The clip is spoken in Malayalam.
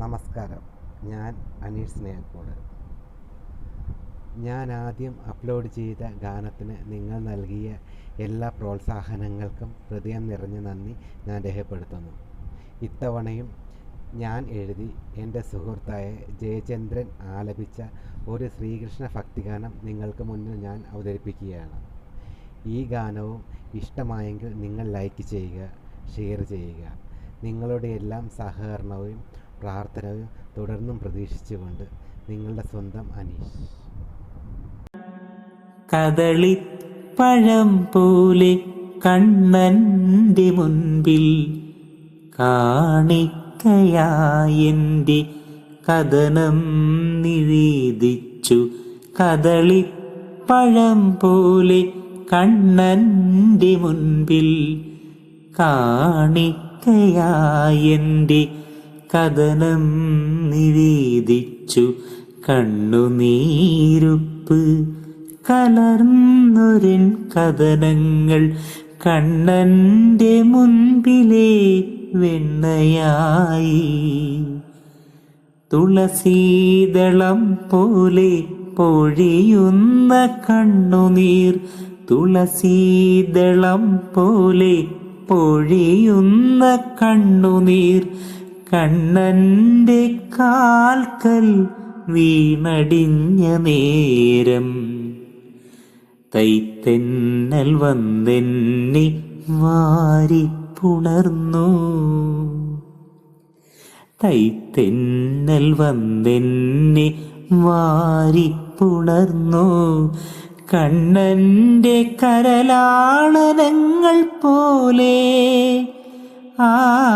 നമസ്കാരം. ഞാൻ അനീഷ് സ്നേഹക്കോട്. ഞാൻ ആദ്യം അപ്ലോഡ് ചെയ്ത ഗാനത്തിന് നിങ്ങൾ നൽകിയ എല്ലാ പ്രോത്സാഹനങ്ങൾക്കും ഹൃദയം നിറഞ്ഞ നന്ദി ഞാൻ രേഖപ്പെടുത്തുന്നു. ഇത്തവണയും ഞാൻ എഴുതി എന്റെ സുഹൃത്തായ ജയചന്ദ്രൻ ആലപിച്ച ഒരു ശ്രീകൃഷ്ണ ഭക്തിഗാനം നിങ്ങൾക്ക് മുന്നിൽ ഞാൻ അവതരിപ്പിക്കുകയാണ്. ഈ ഗാനവും ഇഷ്ടമായെങ്കിൽ നിങ്ങൾ ലൈക്ക് ചെയ്യുക ഷെയർ ചെയ്യുക. നിങ്ങളുടെ എല്ലാം സഹകരണവും പ്രാർത്ഥനയും തുടർന്നും പ്രതീക്ഷിച്ചുകൊണ്ട് നിങ്ങളുടെ സ്വന്തം അനീഷ്. കദളിപ്പഴം പോലെ കണ്ണന്റെ മുൻപിൽ കാണിക്കയായെന്റെ കഥനം നിവേദിച്ചു. പഴം പോലെ കണ്ണന്റെ മുൻപിൽ കാണിക്കയായെന്റെ കഥനം നിവേദിച്ചു. കണ്ണുനീരുപ്പ് കലർന്നൊരിൻ കഥനങ്ങൾ കണ്ണന്റെ മുൻപിലെ വെണ്ണയായി. തുളസീതളം പോലെ പൊഴിയുന്ന കണ്ണുനീർ തുളസീതളം പോലെ പൊഴിയുന്ന കണ്ണുനീർ കണ്ണന്റെ കാൽക്കൽ വീണടിഞ്ഞ നേരം. തൈത്തെന്നൽ വന്നെന്നെ വാരിപ്പുണർന്നു. തൈത്തെന്നൽ വന്നെന്നെ വാരിപ്പുണർന്നു. കണ്ണന്റെ കരലാളനങ്ങൾ പോലെ ആ